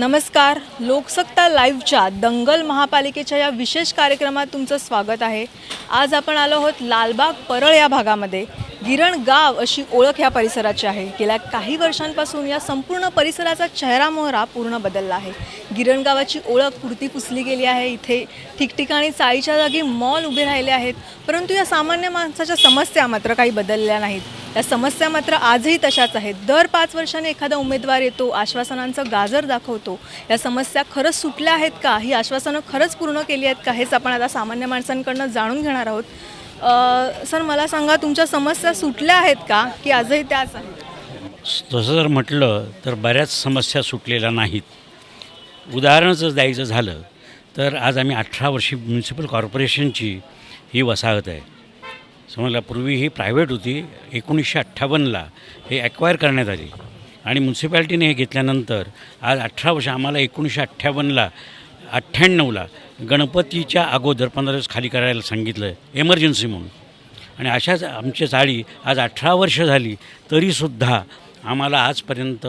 नमस्कार. लोकसत्ता लाईव्हच्या दंगल महापालिकेच्या या विशेष कार्यक्रमात तुमचं स्वागत आहे. आज आपण आलो आहोत लालबाग परळ या भागामध्ये. गिरण गाव अशी ओळख या परिसराची आहे. गेल्या काही वर्षांपासून या संपूर्ण परिसराचा चेहरा मोहरा पूर्ण बदलला आहे. गिरण गावाची ओळख पुरती पुसली गेली आहे. इथे ठिकठिकाणी चाळीच्या जागी मॉल उभे राहिले आहेत. परंतु या सामान्य माणसाच्या समस्या मात्र काही बदलल्या नाहीत. या समस्या मात्र आजही तशाच आहेत. दर पाच वर्षांनी एखादा उमेदवार येतो आश्वासनांचं गाजर दाखवतो. या समस्या खरंच सुटल्या आहेत का? ही आश्वासनं खरंच पूर्ण केली आहेत का? हेच आपण आता सामान्य माणसांकडनं जाणून घेणार आहोत. सर मला सांगा तुमच्या समस्या सुटल्या आहेत का? की आजही त्याच आहेत? तसं जर म्हटलं तर बऱ्याच समस्या सुटलेल्या नाहीत. उदाहरण जर द्यायचं झालं तर आज आम्ही अठरा वर्षी म्युन्सिपल कॉर्पोरेशनची ही वसाहत आहे. समजला पूर्वी ही प्रायव्हेट होती. एकोणीसशे अठ्ठावन्नला हे ॲक्वायर करण्यात आली. आणि म्युन्सिपॅलिटीने हे घेतल्यानंतर आज अठरा वर्ष आम्हाला एकोणीसशे अठ्ठावन्नला अठ्ठ्याण्णवला गणपतीच्या अगोदर पंधरा दिवस खाली करायला सांगितलं आहे एमर्जन्सी म्हणून. आणि अशाच आमच्या चाळी आज अठरा वर्ष झाली तरीसुद्धा आम्हाला आजपर्यंत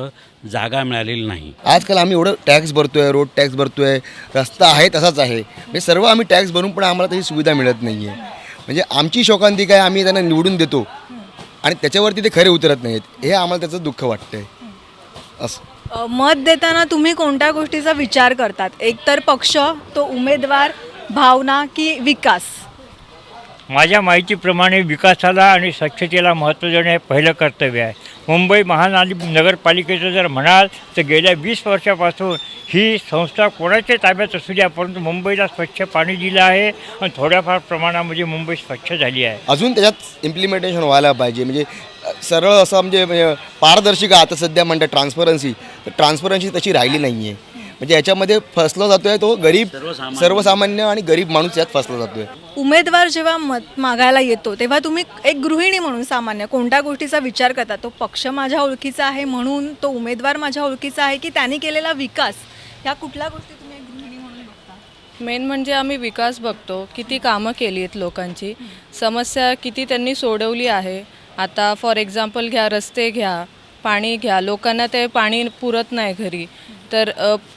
जागा मिळालेली नाही. आजकाल आम्ही एवढं टॅक्स भरतोय रोड टॅक्स भरतोय रस्ता आहे तसाच आहे. म्हणजे सर्व आम्ही टॅक्स भरून पण आम्हाला तशी सुविधा मिळत नाही आहे म्हणजे आमची शोकांती काय आम्ही त्यांना निवडून देतो. आणि त्याच्यावरती ते खरे उतरत नाहीत. हे आम्हाला त्याचं दुःख वाटतंय. असं. अ, मत देताना तुम्ही कोणत्या गोष्टीचा विचार करतात? एकतर पक्ष तो उमेदवार भावना की विकास? माझ्या माहितीप्रमाणे विकासाला आणि स्वच्छतेला महत्त्व देणे हे पहिलं कर्तव्य आहे. मुंबई महानाली नगरपालिकेचं जर म्हणाल तर गेल्या वीस वर्षापासून ही संस्था कोणाच्या ताब्यात असू द्या परंतु मुंबईला स्वच्छ पाणी दिलं आहे आणि थोड्याफार प्रमाणामध्ये मुंबई स्वच्छ झाली आहे. अजून त्याच्यात इम्प्लिमेंटेशन व्हायला पाहिजे. म्हणजे सरळ असं म्हणजे म्हणजे पारदर्शिका आता सध्या म्हणतात ट्रान्सपरन्सी तर ट्रान्सपरन्सी तशी राहिली नाही आहे म्हणजे याच्यामध्ये फसला जातो आहे तो गरीब सर्वसामान्य. आणि गरीब माणूस यात फसला जातो आहे उमेदवार जेव्हा मत मागायला येतो तेव्हा तुम्ही एक गृहिणी म्हणून सामान्य कोणत्या गोष्टीचा विचार करता? तो पक्ष माझ्या ओळखीचा आहे म्हणून तो उमेदवार माझ्या ओळखीचा आहे की त्यांनी केलेला विकास? ह्या कुठल्या गोष्टी तुम्ही एक गृहिणी म्हणून बघता? मेन म्हणजे आम्ही विकास बघतो किती कामं केली आहेत लोकांची समस्या किती त्यांनी सोडवली आहे आता फॉर एक्झाम्पल घ्या रस्ते घ्या पाणी घ्या लोकांना ते पाणी पुरत नाही घरी. तर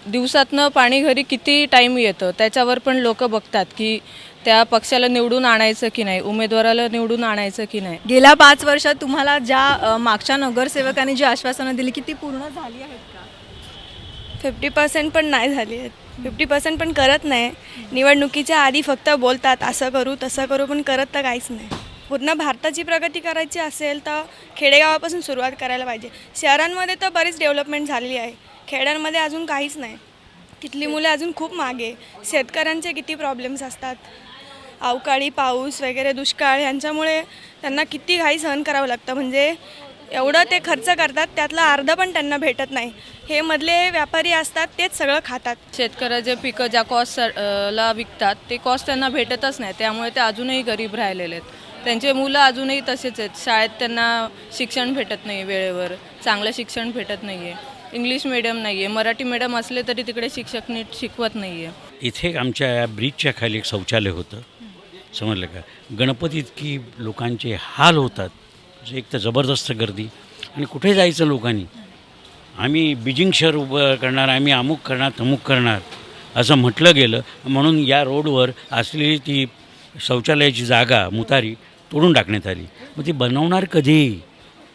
दिवसातनं पाणी घरी किती टाईम येतं? त्याच्यावर पण लोक बघतात की त्या पक्षाला निवडून आणायचं की नाही उमेदवाराला निवडून आणायचं की नाही. गेल्या पाच वर्षात तुम्हाला ज्या मागच्या नगरसेवकांनी जी आश्वासनं दिली की ती पूर्ण झाली आहेत का? फिफ्टी पर्सेंट पण नाही झाली आहेत. फिफ्टी पर्सेंट पण करत नाही. निवडणुकीच्या आधी फक्त बोलतात असं करू तसं करू पण करत तर काहीच नाही. पूर्ण भारताची प्रगती करायची असेल तर खेडेगावापासून सुरुवात करायला पाहिजे. शहरांमध्ये तर बरीच डेव्हलपमेंट झालेली आहे. खेड्यांमध्ये अजून काहीच नाही. तिथली मुले अजून खूप मागे शेतकऱ्यांचे किती प्रॉब्लेम्स असतात. अवकाळी पाऊस वगैरे दुष्काळ यांच्यामुळे त्यांना किती घाई सहन करावं लागतं. म्हणजे एवढं ते खर्च करतात त्यातलं अर्ध पण त्यांना भेटत नाही. हे मधले व्यापारी असतात तेच सगळं खातात. शेतकऱ्याचे पिकं ज्या कॉस्ट ला विकतात ते कॉस्ट त्यांना भेटतच नाही. त्यामुळे ते अजूनही गरीब राहिलेले आहेत. त्यांचे मुलं अजूनही तसेच आहेत. शाळेत त्यांना शिक्षण भेटत नाही वेळेवर. चांगलं शिक्षण भेटत नाही आहे इंग्लिश मिडियम नाही आहे मराठी मिडियम असले तरी तिकडे शिक्षक नीट शिकवत नाही आहे इथे आमच्या या ब्रिजच्या खाली एक शौचालय होतं. समजलं का? गणपती इतकी लोकांचे हाल होतात. एक तर जबरदस्त गर्दी आणि कुठे जायचं लोकांनी? आम्ही बिजिंग शहर उभं करणार आम्ही अमुक करणार तमुक करणार असं म्हटलं गेलं. म्हणून या रोडवर असलेली ती शौचालयाची जागा मुतारी तोडून टाकण्यात आली. मग ती बनवणार कधी?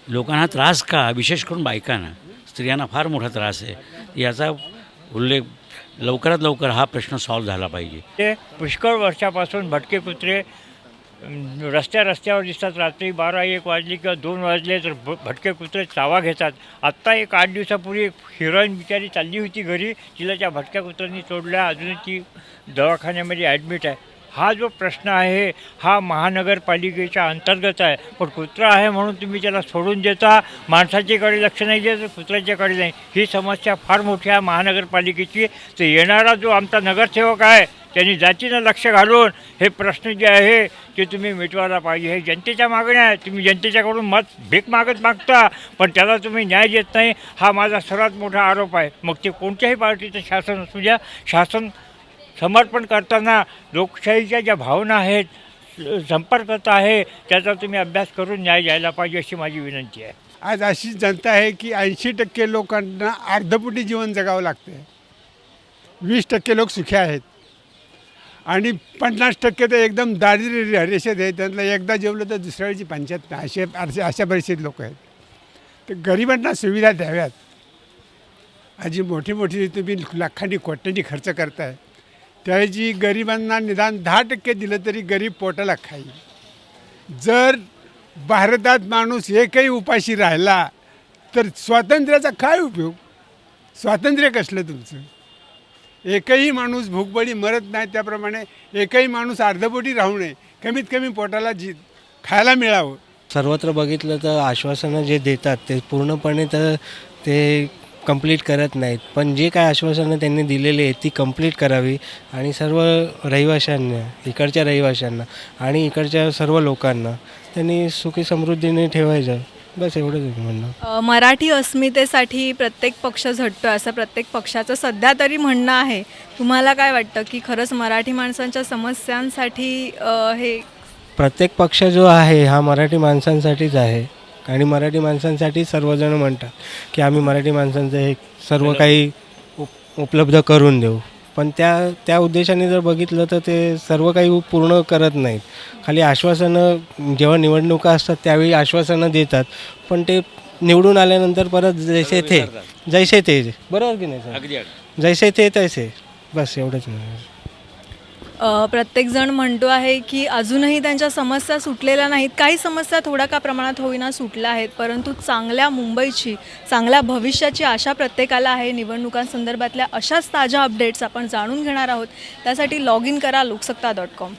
लोकांना त्रास का? विशेष करून बायकांना. स्त्रियांना फार मोठा त्रास आहे. याचा उल्लेख लवकरात लवकर हा प्रश्न सॉल्व्ह झाला पाहिजे. ते पुष्कळ वर्षापासून भटके कुत्रे रस्त्या रस्त्यावर दिसतात. रात्री बारा एक वाजली किंवा दोन वाजले तर भ भटके कुत्रे चावा घेतात. आत्ता एक आठ दिवसापूर्वी एक हिरोईन बिचारी चालली होती घरी. तिला त्या भटक्या कुत्र्यांनी तोडल्या अजूनही ती दवाखान्यामध्ये ॲडमिट आहे. हा जो प्रश्न आहे हा महानगरपालिकेच्या अंतर्गत आहे. पण कुत्रा आहे म्हणून तुम्ही त्याला सोडून देता माणसाच्याकडे लक्ष नाही देत कुत्र्याच्याकडे नाही. ही समस्या फार मोठी आहे महानगरपालिकेची. तर येणारा जो आमचा नगरसेवक आहे त्यांनी जातीनं लक्ष घालून हे प्रश्न जे आहे ते तुम्ही मिटवायला पाहिजे. हे जनतेच्या मागण्या आहे तुम्ही जनतेच्याकडून मत भीक मागत मागता पण त्याला तुम्ही न्याय देत नाही. हा माझा सर्वात मोठा आरोप आहे. मग ते कोणत्याही पार्टीचं शासन असू द्या. शासन समर्पण करताना लोकशाहीच्या ज्या भावना आहेत संपर्कता आहे त्याचा तुम्ही अभ्यास करून न्याय घ्यायला पाहिजे अशी माझी विनंती आहे. आज अशी जनता आहे की ऐंशी टक्के लोकांना अर्धपुटी जीवन जगावं लागते वीस टक्के लोक सुखी आहेत. आणि पन्नास टक्के तर एकदम दारिद्र्य रेषेत आहे त्यांना एकदा जेवलं तर दुसऱ्या वेळची पंचायत असे असे अशा परिस्थितीत लोक आहेत. तर गरिबांना सुविधा द्याव्यात. आजी मोठी मोठी तुम्ही लाखांनी कोट्यांनी खर्च करताय. त्याऐवजी गरिबांना निदान दहा टक्के दिलं तरी गरीब पोटाला खाईल. जर भारतात माणूस एकही उपाशी राहिला तर स्वातंत्र्याचा काय उपयोग? स्वातंत्र्य कसलं तुमचं? एकही माणूस भूकबळी मरत नाही त्याप्रमाणे एकही माणूस अर्धपोटी राहू नये कमीत कमी पोटाला जी खायला मिळावं. सर्वत्र बघितलं तर आश्वासनं जे देतात ते पूर्णपणे तर ते कंप्लीट करत नाहीत. पण जे काय आश्वासनं त्यांनी दिलेली आहेत ती कंप्लीट करावी आणि सर्व रहिवाशांना इकडच्या रहिवाशांना आणि इकडच्या सर्व लोकांना त्यांनी सुखी समृद्धीने ठेवायचं. बस एवढंच म्हणणं. मराठी अस्मितेसाठी प्रत्येक पक्ष झटतोय असं प्रत्येक पक्षाचं सध्या तरी म्हणणं आहे. तुम्हाला काय वाटतं की खरंच मराठी माणसांच्या समस्यांसाठी हे प्रत्येक पक्ष जो आहे हा मराठी माणसांसाठीच आहे. आणि मराठी माणसांसाठी सर्वजण म्हणतात की आम्ही मराठी माणसांचं हे सर्व काही उप उपलब्ध करून देऊ. पण त्या त्या उद्देशाने जर बघितलं तर ते सर्व काही पूर्ण करत नाहीत. खाली आश्वासनं जेव्हा निवडणुका असतात त्यावेळी आश्वासनं देतात. पण ते निवडून आल्यानंतर परत जैसे थे जैसे ते बरोबर की नाही सर? जैसे ते तैसे. बस एवढंच. अ, प्रत्येकजण म्हणतो आहे की अजूनही त्यांच्या समस्या सुटलेल्या नाहीत. काही समस्या थोड्या का प्रमाणात होईना सुटल्या आहेत परंतु चांगल्या मुंबईची चांगल्या भविष्याची आशा प्रत्येकाला आहे. निवडणुकांसंदर्भातल्या अशाच ताज्या अपडेट्स आपण जाणून घेणार आहोत. त्यासाठी लॉग इन करा लोकसत्ता डॉट कॉम